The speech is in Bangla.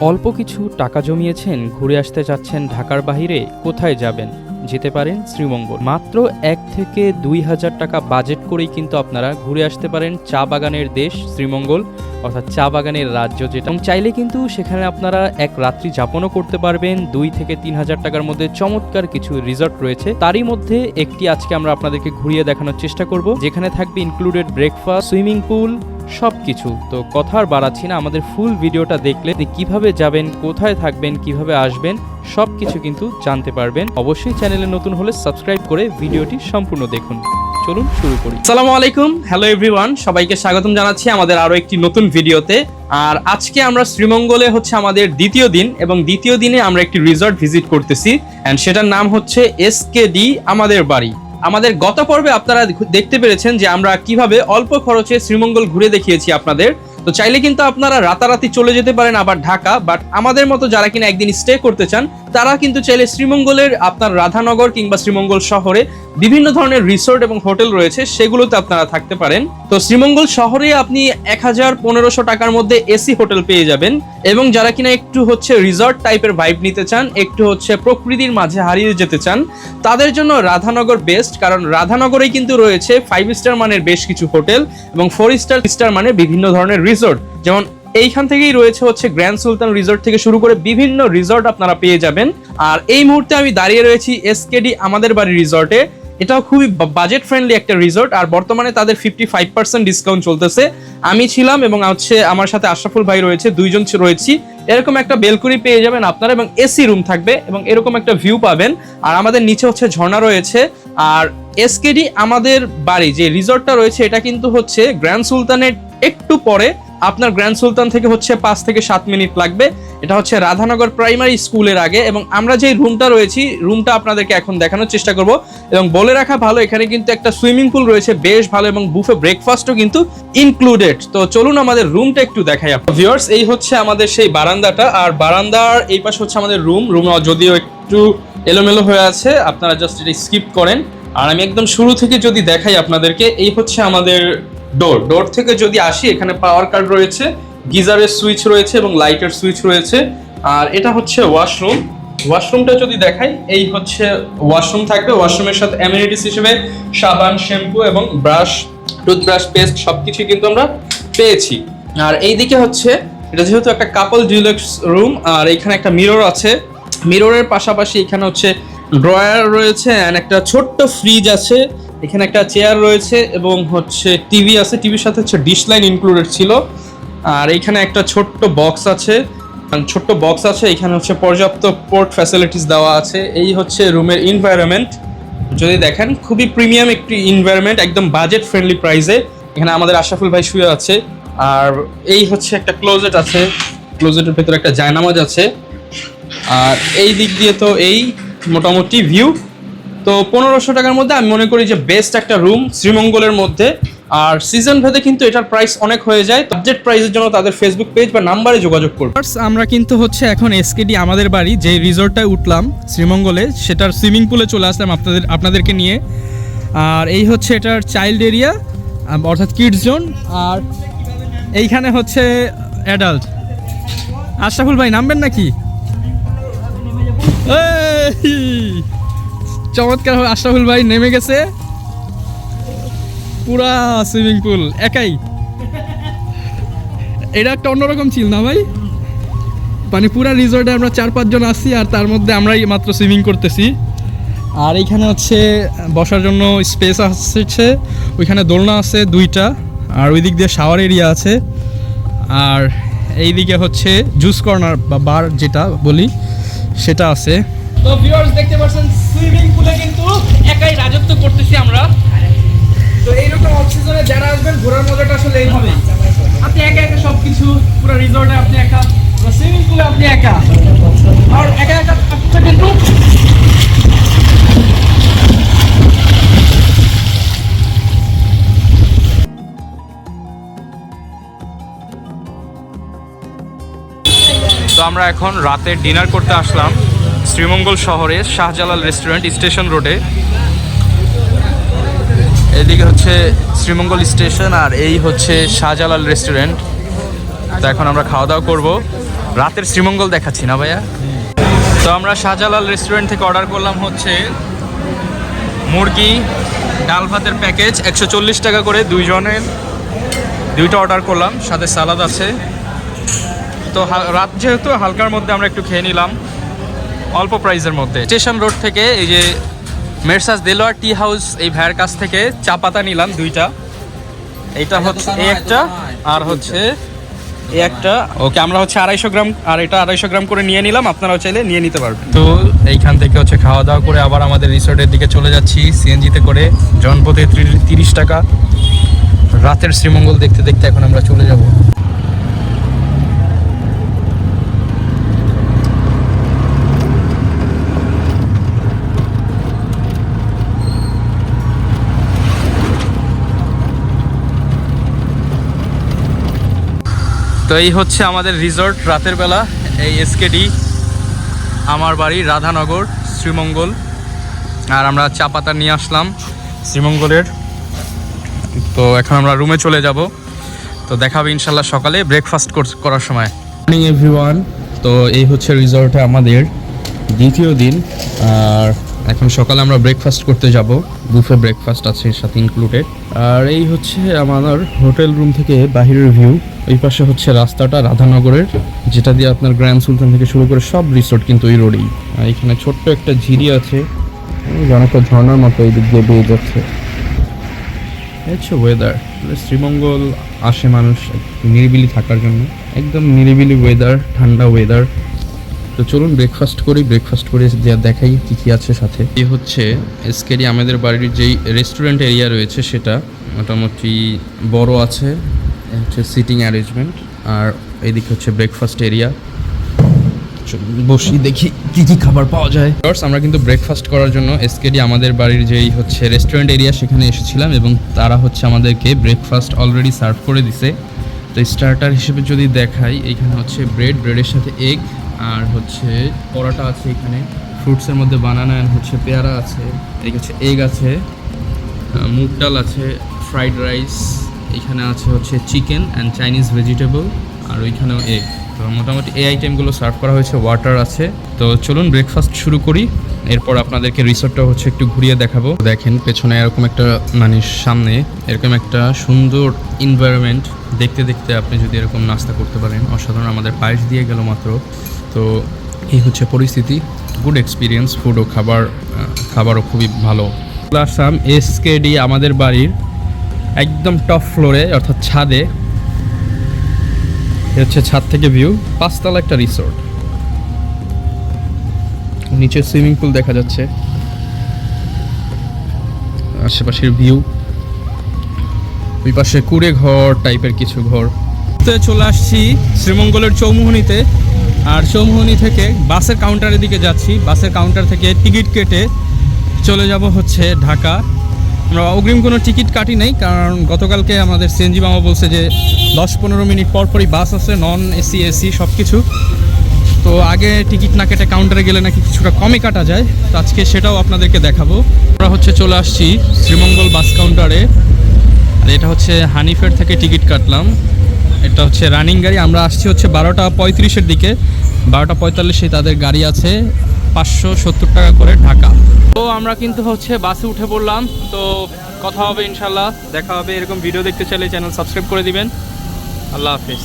অল্প কিছু টাকা জমিয়েছেন, ঘুরে আসতে চাচ্ছেন ঢাকার বাইরে কোথায় যাবেন? যেতে পারেন শ্রীমঙ্গল। মাত্র এক থেকে দুই হাজার টাকা বাজেট করেই কিন্তু আপনারা ঘুরে আসতে পারেন চা বাগানের দেশ শ্রীমঙ্গল, অর্থাৎ চা বাগানের রাজ্য যেটা। এবং চাইলে কিন্তু সেখানে আপনারা এক রাত্রি যাপনও করতে পারবেন, দুই থেকে তিন হাজার টাকার মধ্যে চমৎকার কিছু রিসর্ট রয়েছে। তারই মধ্যে একটি আজকে আমরা আপনাদেরকে ঘুরিয়ে দেখানোর চেষ্টা করব, যেখানে থাকবে ইনক্লুডেড ব্রেকফাস্ট সুইমিং পুল সব কিছু তো কথা আর বাড়াচ্ছি না, আমাদের ফুল ভিডিওটা দেখলে কীভাবে যাবেন, কোথায় থাকবেন, কীভাবে আসবেন সব কিছু কিন্তু জানতে পারবেন। অবশ্যই চ্যানেলে নতুন হলে সাবস্ক্রাইব করে ভিডিওটি সম্পূর্ণ দেখুন। চলুন শুরু করি। আসসালামু আলাইকুম, হ্যালো এভরিওয়ান, সবাইকে স্বাগতম জানাচ্ছি আমাদের আরও একটি নতুন ভিডিওতে। আর আজকে আমরা শ্রীমঙ্গলে হচ্ছে আমাদের দ্বিতীয় দিন এবং দ্বিতীয় দিনে আমরা একটি রিসর্ট ভিজিট করতেছি। অ্যান্ড সেটার নাম হচ্ছে এসকেডি আমাদের বাড়ি। আমাদের গত পর্বে আপনারা দেখতে পেরেছেন যে আমরা কীভাবে অল্প খরচে শ্রীমঙ্গল ঘুরে দেখিয়েছি আপনাদের। তো চাইলে কিন্তু আপনারা রাতারাতি চলে যেতে পারেন আবার ঢাকা বাট আমাদের মতো যারা কিনা একদিন স্টে করতে চান তারা কিন্তু চাইলে শ্রীমঙ্গলের আপনার রাধানগর কিংবা শ্রীমঙ্গল শহরে বিভিন্ন ধরনের রিসোর্ট এবং হোটেল রয়েছে, সেগুলোতে আপনারা থাকতে পারেন। তো শ্রীমঙ্গল শহরে আপনি এক হাজার পনেরোশো টাকার মধ্যে এসি হোটেল পেয়ে যাবেন এবং যারা কিনা একটু হচ্ছে রিসর্ট টাইপের ভাইব নিতে চান, একটু হচ্ছে প্রকৃতির মাঝে হারিয়ে যেতে চান, তাদের জন্য রাধানগর বেস্ট কারণ রাধানগরেই কিন্তু রয়েছে ফাইভ স্টার মানের বেশ কিছু হোটেল এবং ফোর স্টার স্টার মানে বিভিন্ন ধরনের রিসোর্ট যেমন এইখান থেকেই রয়েছে হচ্ছে গ্র্যান্ড সুলতান রিসর্ট থেকে শুরু করে বিভিন্ন রিসর্ট আপনারা পেয়ে যাবেন। আর এই মুহূর্তে আমি দাঁড়িয়ে রয়েছি এসকেডি আমাদের বাড়ি রিসর্টে। এটাও খুবই বাজেট ফ্রেন্ডলি একটা রিসর্ট, আর বর্তমানে তাদের ফিফটি ফাইভ পার্সেন্ট ডিসকাউন্ট চলতেছে। আমি ছিলাম এবং হচ্ছে আমার সাথে আশরাফুল ভাই রয়েছে, দুইজন রয়েছি। এরকম একটা বেলকুনি পেয়ে যাবেন আপনারা এবং এসি রুম থাকবে এবং এরকম একটা ভিউ পাবেন। আর আমাদের নিচে হচ্ছে ঝর্ণা রয়েছে। আর এসকেডি আমাদের বাড়ি যে রিসর্টটা রয়েছে, এটা কিন্তু হচ্ছে গ্র্যান্ড সুলতানের একটু পরে আপনার গ্র্যান্ড সুলতান থেকে হচ্ছে পাঁচ থেকে সাত মিনিট লাগবে। এটা হচ্ছে রাধানগর প্রাইমারি স্কুলের আগে এবং আমরা যে রুমটা রয়েছি, রুমটা আপনাদেরকে এখন দেখানোর চেষ্টা করব। এবং বলে রাখা ভালো, এখানে কিন্তু একটা সুইমিং পুল রয়েছে, বেশ ভালো এবং বুফে ব্রেকফাস্টও কিন্তু ইনক্লুডেড তো চলুন আমাদের রুমটা একটু দেখাই ভিউয়ার্স এই হচ্ছে আমাদের সেই বারান্দাটা। আর বারান্দার এই পাশে হচ্ছে আমাদের রুম রুম যদিও একটু এলোমেলো হয়ে আছে, আপনারা জাস্ট এটা স্কিপ করেন। আর আমি একদম শুরু থেকে যদি দেখাই আপনাদেরকে, এই হচ্ছে আমাদের ডোর ডোর থেকে যদি আসি, এখানে পাওয়ার কার্ড রয়েছে গিজারের সুইচ রয়েছে এবং লাইটের সুইচ রয়েছে। আর এটা হচ্ছে ওয়াশরুম ওয়াশরুমটা যদি দেখাই, এই হচ্ছে ওয়াশরুম থাকবে। ওয়াশরুমের সাথে অ্যামিনিটিস হিসেবে সাবান শ্যাম্পু এবং ব্রাশ টুথব্রাশ পেস্ট সব কিছুই কিন্তু আমরা পেয়েছি। আর এইদিকে হচ্ছে, এটা যেহেতু একটা কাপল ডিউলেক্স রুম আর এখানে একটা মিরর আছে। মিররের পাশাপাশি এখানে হচ্ছে ড্রয়ার রয়েছে অ্যান্ড একটা ছোট্ট ফ্রিজ আছে। এখানে একটা চেয়ার রয়েছে এবং হচ্ছে টিভি আছে। টিভির সাথে হচ্ছে ডিশ লাইন ইনক্লুডেড ছিল। আর এখানে একটা ছোট্ট বক্স আছে। ছোট্ট বক্স আছে, এখানে হচ্ছে পর্যাপ্ত পোর্ট ফ্যাসিলিটিস দেওয়া আছে। এই হচ্ছে রুমের এনভায়রনমেন্ট যদি দেখেন, খুবই প্রিমিয়াম একটি এনভায়রনমেন্ট একদম বাজেট ফ্রেন্ডলি প্রাইসে এখানে আমাদের আশরাফুল ভাই শুয়ে আছে। আর এই হচ্ছে একটা ক্লোজেট আছে। ক্লোজেটের ভেতরে একটা জায়নামাজ আছে। আর এই দিক দিয়ে তো এই মোটামুটি ভিউ তো পনেরোশো টাকার মধ্যে আমি মনে করি যে বেস্ট একটা রুম শ্রীমঙ্গলের মধ্যে। আর সিজন ভেদে কিন্তু এটার প্রাইস অনেক হয়ে যায়। বাজেট প্রাইসের জন্য তাদের ফেসবুক পেজ বা নাম্বারে যোগাযোগ করবে আমরা কিন্তু হচ্ছে এখন এসকেডি আমাদের বাড়ি যে রিসর্টটায় উঠলাম শ্রীমঙ্গলে, সেটার সুইমিং পুলে চলে আসলাম আপনাদের, আপনাদেরকে নিয়ে। আর এই হচ্ছে এটার চাইল্ড এরিয়া অর্থাৎ কিডস জোন আর এইখানে হচ্ছে অ্যাডাল্ট আশরাফুল ভাই, নামবেন নাকি? এই! চমৎকার আশরাফুল ভাই নেমে গেছে। পুরা সুইমিং পুল, একাই। এটা একটা অন্যরকম ছিল না ভাই? মানে পুরা রিসর্টে আমরা চার পাঁচজন আসছি আর তার মধ্যে আমরাই মাত্র সুইমিং করতেছি। আর এইখানে হচ্ছে, বসার জন্য স্পেস আসছে। ওইখানে দোলনা আছে দুইটা, আর ওই দিক দিয়ে শাওয়ার এরিয়া আছে। আর এইদিকে হচ্ছে জুস কর্নার বা বার যেটা বলি, সেটা আছে। তো ভিউয়ার্স দেখতে পাচ্ছেন সুইমিং পুলে কিন্তু একাই রাজত্ব করতেছি আমরা। তো এইরকম অক্সিজেনে যারা আসবেন, ঘোরার মজাটা আসলে এইভাবে। আপনি একা একা সব কিছু পুরো রিসর্টে আপনি একা সুইমিং পুলে আপনি একা। আর একা একা কিন্তু তো আমরা এখন রাতে ডিনার করতে আসলাম। শ্রীমঙ্গল শহরে শাহজালাল রেস্টুরেন্ট স্টেশন রোডে। এদিকে হচ্ছে শ্রীমঙ্গল স্টেশন আর এই হচ্ছে শাহজালাল রেস্টুরেন্ট। তো এখন আমরা খাওয়া দাওয়া করব। রাতের শ্রীমঙ্গল দেখাচ্ছি না ভাইয়া? তো আমরা শাহজালাল রেস্টুরেন্ট থেকে অর্ডার করলাম হচ্ছে মুরগি, ডাল ভাতের প্যাকেজ একশো চল্লিশ টাকা করে দুইজনের। দুইটা অর্ডার করলাম, সাথে সালাদ আছে। তো রাত যেহেতু হালকার মধ্যে আমরা একটু খেয়ে নিলাম। অল্প প্রাইসের মধ্যে। স্টেশন রোড থেকে এই যে মেরসাস দেলোয়ার টি হাউস এই ভাইয়ের কাছ থেকে চা পাতা নিলাম দুইটা। এইটা হচ্ছে এই একটা আর হচ্ছে এই একটা। ওকে আমরা হচ্ছে আড়াইশো গ্রাম আর এটা আড়াইশো গ্রাম করে নিয়ে নিলাম আপনারাও চাইলে নিয়ে নিতে পারবেন। তো এইখান থেকে হচ্ছে খাওয়া দাওয়া করে আবার আমাদের রিসোর্টের দিকে চলে যাচ্ছি সিএনজিতে করে। জনপথে তিরিশ টাকা রাতের শ্রীমঙ্গল দেখতে দেখতে এখন আমরা চলে যাব। তো এই হচ্ছে আমাদের রিসর্ট রাতের বেলা, এই এসকেডি আমার বাড়ি রাধানগর, শ্রীমঙ্গল। আর আমরা চা পাতা নিয়ে আসলাম শ্রীমঙ্গলের। তো এখন আমরা রুমে চলে যাব। তো দেখাবে ইনশাল্লাহ সকালে ব্রেকফাস্ট করার সময়। মর্নিং এভরিওয়ান তো এই হচ্ছে রিসর্টে আমাদের দ্বিতীয় দিন। আর এখন সকালে আমরা ব্রেকফাস্ট করতে যাব। বুফে ব্রেকফাস্ট আছে, এর সাথে ইনক্লুডেড আর এই হচ্ছে আমার হোটেল রুম থেকে বাহিরের ভিউ ওই পাশে হচ্ছে রাস্তাটা রাধানগরের, যেটা দিয়ে আপনার গ্র্যান্ড সুলতান থেকে শুরু করে সব রিসোর্ট কিন্তু ওই রোডেই এখানে ছোট্ট একটা ঝিরি আছে। এই অনেকটা ঝর্ণার মতো এই দিক দিয়ে বেয়ে যাচ্ছে। হচ্ছে ওয়েদার শ্রীমঙ্গল আসে মানুষ নিরিবিলি থাকার জন্য। একদম নিরিবিলি ওয়েদার ঠান্ডা ওয়েদার তো চলুন ব্রেকফাস্ট করি ব্রেকফাস্ট করে দেখাই কী কী আছে সাথে। এ হচ্ছে এসকেরি আমাদের বাড়ির যেই রেস্টুরেন্ট এরিয়া রয়েছে সেটা, মোটামুটি বড় আছে হচ্ছে সিটিং অ্যারেঞ্জমেন্ট আর এদিকে হচ্ছে ব্রেকফাস্ট এরিয়া বসি, দেখি কি কি খাবার পাওয়া যায়। আমরা কিন্তু ব্রেকফাস্ট করার জন্য এসকেডি আমাদের বাড়ির যেই হচ্ছে রেস্টুরেন্ট এরিয়া সেখানে এসেছিলাম এবং তারা হচ্ছে আমাদেরকে ব্রেকফাস্ট অলরেডি সার্ভ করে দিছে। তো স্টার্টার হিসেবে যদি দেখাই, এখানে হচ্ছে ব্রেড ব্রেডের সাথে এগ আর হচ্ছে পরোটা আছে এখানে ফ্রুটসের মধ্যে বানানা অ্যান্ড হচ্ছে পেয়ারা আছে, এই হচ্ছে এগ আছে মুগ ডাল আছে ফ্রাইড রাইস এখানে আছে হচ্ছে চিকেন অ্যান্ড চাইনিজ ভেজিটেবল আর ওইখানেও এগ তো মোটামুটি এই আইটেমগুলো সার্ভ করা হয়েছে ওয়াটার আছে। তো চলুন ব্রেকফাস্ট শুরু করি, এরপর আপনাদেরকে রিসোর্টটা হচ্ছে একটু ঘুরিয়ে দেখাবো। দেখেন, পেছনে এরকম একটা মানে সামনে এরকম একটা সুন্দর এনভায়রনমেন্ট দেখতে দেখতে আপনি যদি এরকম নাস্তা করতে পারেন, অসাধারণ আমাদের পায়েস দিয়ে গেল মাত্র। তো এই হচ্ছে পরিস্থিতি। গুড এক্সপিরিয়েন্স ফুড ও খাবার খাবারও খুবই ভালো। আসাম এসকেডি আমাদের বাড়ির একদম টপ ফ্লোরে অর্থাৎ ছাদে। হচ্ছে ছাদ থেকে ভিউ পাঁচতলা একটা রিসোর্ট নিচে সুইমিং পুল দেখা যাচ্ছে। আশেপাশের ভিউ ওই পাশে কুড়ে ঘর টাইপের কিছু ঘর। চলে আসছি শ্রীমঙ্গলের চৌমুহনীতে। আর চৌমুহনী থেকে বাসের কাউন্টারের দিকে যাচ্ছি। বাসের কাউন্টার থেকে টিকিট কেটে চলে যাব হচ্ছে ঢাকা। আমরা অগ্রিম কোনো টিকিট কাটি নাই, কারণ গতকালকে আমাদের সিএনজি মামা বলছে যে দশ পনেরো মিনিট পর পরই বাস আছে নন এসি এসি সব কিছু তো আগে টিকিট না কেটে কাউন্টারে গেলে নাকি কিছুটা কমে কাটা যায়, তো আজকে সেটাও আপনাদেরকে দেখাবো। আমরা হচ্ছে চলে আসছি শ্রীমঙ্গল বাস কাউন্টারে আর এটা হচ্ছে হানিফের থেকে টিকিট কাটলাম। এটা হচ্ছে রানিং গাড়ি। আমরা আসছি হচ্ছে বারোটা পঁয়ত্রিশের দিকে। বারোটা পঁয়তাল্লিশে তাদের গাড়ি আছে পাঁচশো সত্তর টাকা করে ঢাকা। তো আমরা কিন্তু হচ্ছে বাসে উঠে পড়লাম। তো কথা হবে ইনশাল্লাহ। দেখা হবে এরকম ভিডিও দেখতে চাইলে চ্যানেল সাবস্ক্রাইব করে দিবেন। আল্লাহ হাফিজ।